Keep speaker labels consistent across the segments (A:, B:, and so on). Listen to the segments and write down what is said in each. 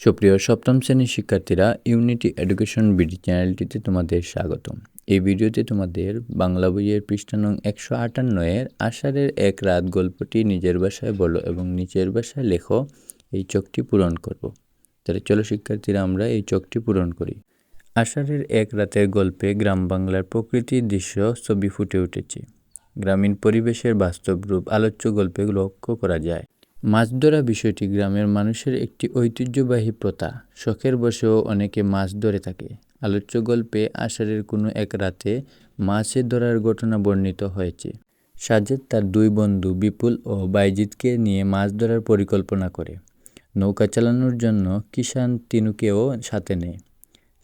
A: সুপ্রিয় সপ্তম শ্রেণির শিক্ষার্থীরা ইউনিটি এডুকেশন বিডি চ্যানেলটিতে তোমাদের স্বাগতম। এই ভিডিওতে তোমাদের বাংলা বইয়ের পৃষ্ঠা নং একশো আটান্ন এর আষাঢ়ের এক রাত গল্পটি নিজের ভাষায় বলো এবং নিচের ভাষায় লেখো, এই চোখটি পূরণ করব। তাহলে চলো শিক্ষার্থীরা, আমরা এই চোখটি পূরণ করি। আষাঢ়ের এক রাতের গল্পে গ্রাম বাংলার প্রকৃতির দৃশ্য ছবি ফুটে উঠেছে। গ্রামীণ পরিবেশের বাস্তব রূপ আলোচ্য গল্পে লক্ষ্য করা যায়। মাছ ধরা বিষয়টি গ্রামের মানুষের একটি ঐতিহ্যবাহী প্রথা। শখের বসেও অনেকে মাছ ধরে থাকে। আলোচ্য গল্পে আষাঢ়ের কোনো এক রাতে মাছের ধরার ঘটনা বর্ণিত হয়েছে। সাজেদ তার দুই বন্ধু বিপুল ও বাইজিৎকে নিয়ে মাছ ধরার পরিকল্পনা করে। নৌকা চালানোর জন্য কিষান তিনুকেও সাথে নেয়।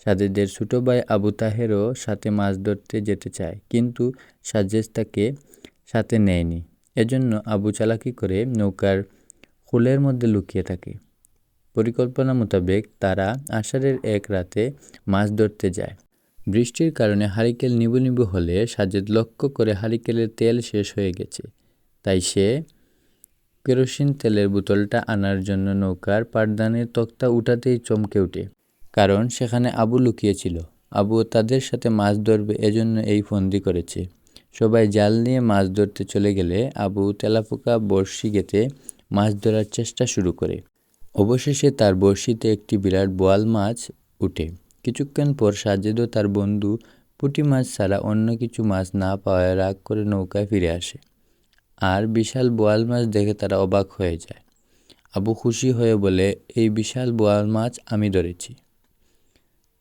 A: সাজেদের ছোটো ভাই আবু তাহেরও সাথে মাছ ধরতে যেতে চায়, কিন্তু সাজেদ তাকে সাথে নেয়নি। এজন্য আবু চালাকি করে নৌকার কুলের মধ্যে লুকিয়ে থাকে। পরিকল্পনা মোতাবেক তারা আষাঢ়ের এক রাতে মাছ ধরতে যায়। বৃষ্টির কারণে হারিকেল নিবু নিবু হলে সাজেদ লক্ষ্য করে হারিকেলের তেল শেষ হয়ে গেছে। তাই সে কেরোসিন তেলের বোতলটা আনার জন্য নৌকার পাঠদানের তক্তা উঠাতেই চমকে ওঠে। কারণ সেখানে আবু লুকিয়েছিল। আবু তাদের সাথে মাছ ধরবে এজন্য এই ফন্দি করেছে। সবাই জাল নিয়ে মাছ ধরতে চলে গেলে আবু তেলাপোকা বড়শি গেতে মাছ ধরার চেষ্টা শুরু করে। অবশেষে তার বড়শিতে একটি বিরাট বোয়াল মাছ উঠে। কিছুক্ষণ পর সাজেদও তার বন্ধু পুঁটি মাছ ছাড়া অন্য কিছু মাছ না পাওয়ায় রাগ করে নৌকায় ফিরে আসে। আর বিশাল বোয়াল মাছ দেখে তারা অবাক হয়ে যায়। আবু খুশি হয়ে বলে, এই বিশাল বোয়াল মাছ আমি ধরেছি।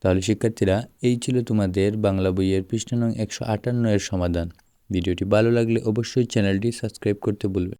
A: তাহলে শিক্ষার্থীরা, এই ছিল তোমাদের বাংলা বইয়ের পৃষ্ঠা নং একশো আটান্ন এর সমাধান। ভিডিওটি ভালো লাগলে অবশ্যই চ্যানেলটি সাবস্ক্রাইব করতে ভুলবে